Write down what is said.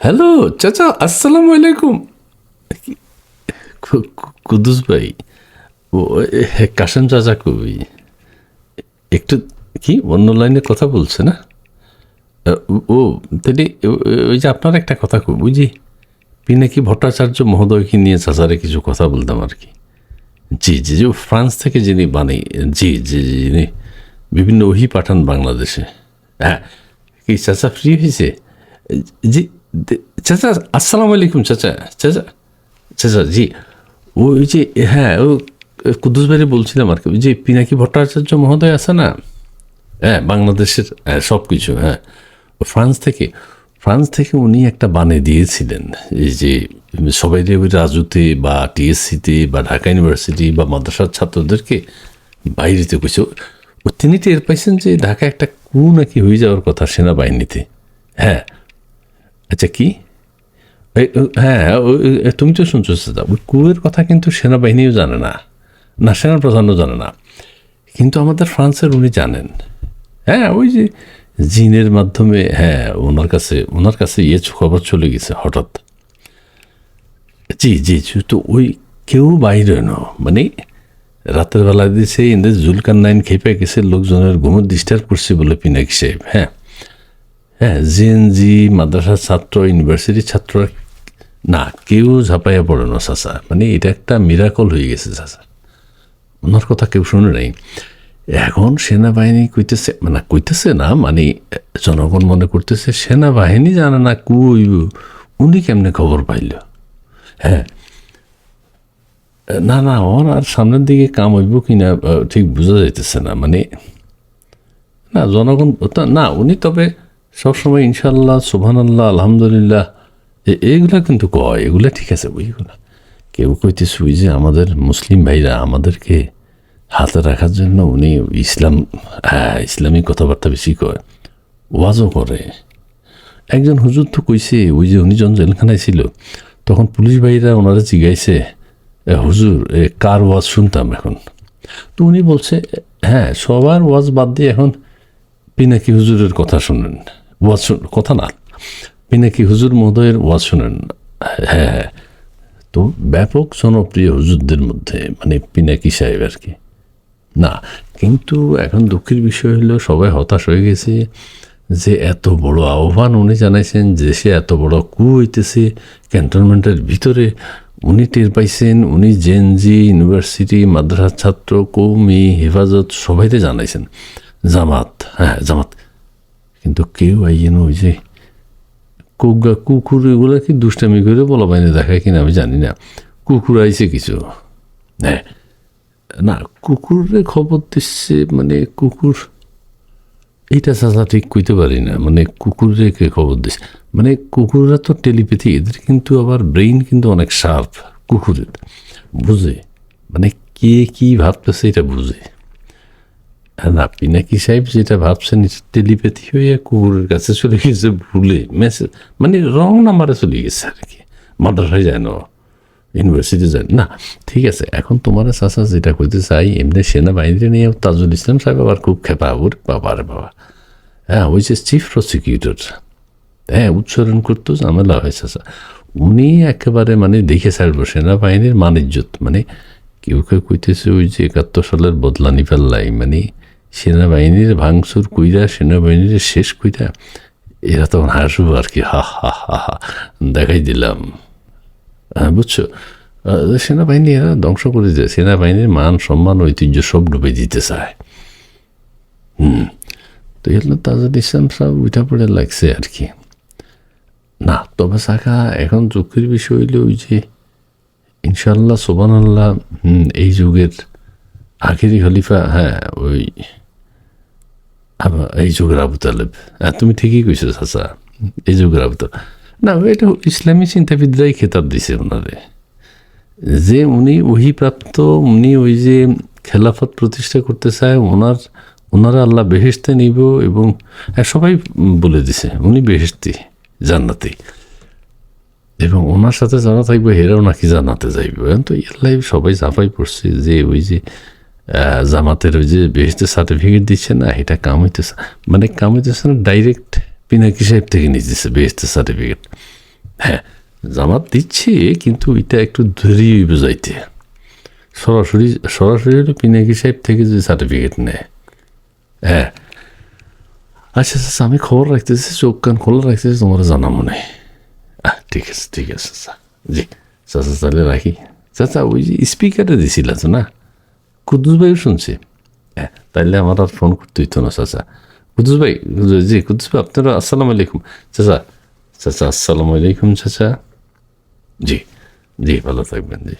Hello, চাচা, আসসালামু আলাইকুম। কু- কু- ভাই, ও কাশেম চাচা কবি। একটু, কি, অন্য লাইনে কথা বলছে না? ও, তাহলে ওই যে আপনার একটা কথা কই বুঝি পিনাকি ভট্টাচার্য মহোদয়কে নিয়ে চাচারে কিছু কথা বলতাম আর কি। জি জি ও ফ্রান্স থেকে যিনি বানাই জি জি, যিনি বিভিন্ন ওহি পাঠান বাংলাদেশে। হ্যাঁ কি, চাচা ফ্রি হয়েছে? জি চাচা, আসসালামু আলাইকুম, চাচা। চাচা চাচা, জি। ওই যে হ্যাঁ ও কুদ্দুস বলছিলাম আর কি, ওই যে পিনাকি ভট্টাচার্য মহোদয় আছে না? হ্যাঁ বাংলাদেশের হ্যাঁ সব কিছু হ্যাঁ ফ্রান্স থেকে ফ্রান্স থেকে উনি একটা বানে দিয়েছিলেন, এই যে, সবাই ওই রাজুতে বা টিএসসিতে বা ঢাকা ইউনিভার্সিটি বা মাদ্রাসার ছাত্রদেরকে বাইরেতে কিছু তিনি টের পাইছেন যে ঢাকা একটা কু নাকি হয়ে যাওয়ার কথা সেনাবাহিনীতে। হ্যাঁ আচ্ছা কি? হ্যাঁ তুমি তো শুনছো দাদা ওই কুয়ের কথা কিন্তু সেনাবাহিনীও জানে না না সেনা প্রধানও জানে না। কিন্তু আমাদের ফ্রান্সের উনি জানেন। হ্যাঁ ওই যে জিনের মাধ্যমে হ্যাঁ ওনার কাছে ওনার কাছে ইয়ে খবর চলে গেছে হঠাৎ। জি জি তো ওই কেউ বাইরে ন মানে রাতের বেলা দিছে ইন্দ্র জুলকার নাইন খেপে গেছে, লোকজনের ঘুমোর ডিস্টার্ব করছে বলে পিনাকি সাহেব হ্যাঁ। হ্যাঁ জেন জি মাদ্রাসার ছাত্র ইউনিভার্সিটির ছাত্ররা না কেউ ঝাঁপাইয়া পড়ে না চাচা। মানে এটা একটা মিরাকল হয়ে গেছে চাচা। ওনার কথা কেউ শুনে নাই। এখন সেনাবাহিনী কইতেছে মানে কইতেছে না মানে জনগণ মনে করতেছে সেনাবাহিনী জানে না কই উনি কেমনে খবর পাইল? হ্যাঁ। না না আর সামনের দিকে কাম হইব কিনা আহ, ঠিক বোঝা যাইতেছে না। মানে না জনগণ না উনি তবে সবসময় ইনশাল্লাহ সুবহানাল্লাহ আলহামদুলিল্লাহ। এগুলা কিন্তু কয়? এগুলা ঠিক আছে ওইগুলা কেউ কইতেছে যে আমাদের মুসলিম ভাইরা আমাদেরকে হাতে রাখার জন্য উনি ইসলাম হ্যাঁ ইসলামিক কথাবার্তা বেশি কয়। ওয়াজও করে। একজন হুজুর তো কইছে ওই যে উনি যখন জেলখানায় ছিল তখন পুলিশ ভাইরা ওনারা জিগাইছে হুজুর এ, কার ওয়াজ শুনতাম এখন? তো উনি বলছে হ্যাঁ সবার ওয়াজ বাদ দিয়ে এখন পিনাকি হুজুরের কথা শুনেন। ওয়াজ কথা না। পিনাকি হুজুর মহোদয়ের ওয়াজ শুনেন? হ্যাঁ হ্যাঁ। তো ব্যাপক জনপ্রিয় হুজুরদের মধ্যে মানে পিনাকি সাহেব আর কি। না, কিন্তু এখন দুঃখের বিষয় হলো, সবাই হতাশ হয়ে গেছে যে এত বড় আহ্বান উনি জানাইছেন, যে সে এত বড় কু হইতেছে। ক্যান্টনমেন্টের ভিতরে উনি টের পাইছেন, উনি জেনজি ইউনিভার্সিটি মাদ্রাসার ছাত্র, কৌমি, হেফাজত সবাইতে জানাইছেন। জামাত হ্যাঁ জামাত। কিন্তু কেউ আইয়েন ওই যে কুগা কুকুর এগুলো কি দুষ্টামি করে বলা বাইনে দেখায় কিনা আমি জানি না। কুকুর আইছে কিছু। হ্যাঁ না, কুকুরের খবর দিচ্ছে মানে কুকুর, এইটা চাচা ঠিক কইতে পারি না মানে কুকুরে কে খবর দিচ্ছে মানে কুকুররা তো টেলিপ্যাথি, এদের কিন্তু আবার ব্রেইন কিন্তু অনেক শার্প, কুকুরের। বুঝে? মানে কে কি ভাবতেছে এটা বুঝে? না পিনাকি সাহেব যেটা ভাবছেন টেলিপ্যাথি হয়ে কুকুরের কাছে চলে গেছে ভুলে মেসেজ মানে রং নাম্বারে চলে গেছে আর কি। মাদ্রাসায় যায় না, ইউনিভার্সিটি যায় না। ঠিক আছে, এখন তোমার চাষা যেটা কইতে চাই, এমনি সেনাবাহিনীতে নিয়ে তাজুল ইসলাম সাহেব আবার খুব খেপা ওর বাবা রে বাবা। হ্যাঁ ওই যে চিফ প্রসিকিউটর। হ্যাঁ উচ্চারণ করতো ঝামেলা হয় চাষা উনি একেবারে মানে দেখে ছাড়বো, সেনাবাহিনীর মানিজ্যত মানে কেউ কেউ কইতেছে ওই যে একাত্তর সালের বদলানি ফেললাই মানে সেনাবাহিনীর ভাঙচুর কইরা, সেনাবাহিনীর শেষ কইরা, এরা তখন হাসবো আর কি, হা হা হা হা, দেখাই দিলাম। হ্যাঁ বুঝছ? সেনাবাহিনী এরা ধ্বংস করে দেয়। সেনাবাহিনীর মান, সম্মান, ঐতিহ্য সব ডুবে দিতে চায়। হুম, তো এগুলো তাজুল ইসলাম সব উঠা পড়ে লাগছে আর কি। না, তবে শাখা এখন দুঃখের বিষয় হইলে ওই যে ইনশাল্লাহ সোবান আল্লাহ এই যুগের আখেরি খলিফা হ্যাঁ ওই এই যুগের আবু তালেব। হ্যাঁ তুমি ঠিকই কইছো চাচা এই যুগের আবু তালেব। না এটা ইসলামী চিন্তাবিদরাই খেতাব দিছে ওনারে যে উনি ওহিপ্রাপ্ত উনি ওই যে খেলাফত প্রতিষ্ঠা করতে চায় ওনার ওনারা আল্লাহ বেহেস্তে নিব এবং হ্যাঁ, সবাই বলে দিছে উনি বেহেস্তি জান্নাতি। এবং ওনার সাথে জানা থাকবে হেরাও নাকি জানাতে যাইবে। তো ইয়াল্লাই সবাই জাফাই পড়ছে যে ওই যে জামাতের ওই যে বেহেস্তের সার্টিফিকেট দিচ্ছে না, এটা কাম হইতেছে মানে কাম হইতেছে না ডাইরেক্ট পিনাকি সাহেব থেকে নিয়ে দিচ্ছে বেহেস্তের সার্টিফিকেট হ্যাঁ জামাত দিচ্ছে, কিন্তু এটা একটু ধরিয়ে বোঝাইতে। সরাসরি সরাসরি হলো পিনাকি সাহেব থেকে যে সার্টিফিকেট নেয়। হ্যাঁ। আচ্ছা আচ্ছা আমি খবর রাখতেছি, চোখ কান খোলা রাখতেছি, তোমার জানা মনে ঠিক আছে ঠিক আছে জি চাচা তাহলে রাখি। চাচা ওই যে স্পিকারে দিছিল না? কুদ্দুস ভাইও শুনছি? হ্যাঁ তাইলে আমার আর ফোন করতে হইতো না, চাচা। কুদ্দুস ভাই, জি, কুদ্দুস ভাই, আপনারা আসসালামু আলাইকুম। চাচা চাচা, আসসালামু আলাইকুম, চাচা। জি জি, ভালো থাকবেন, জি।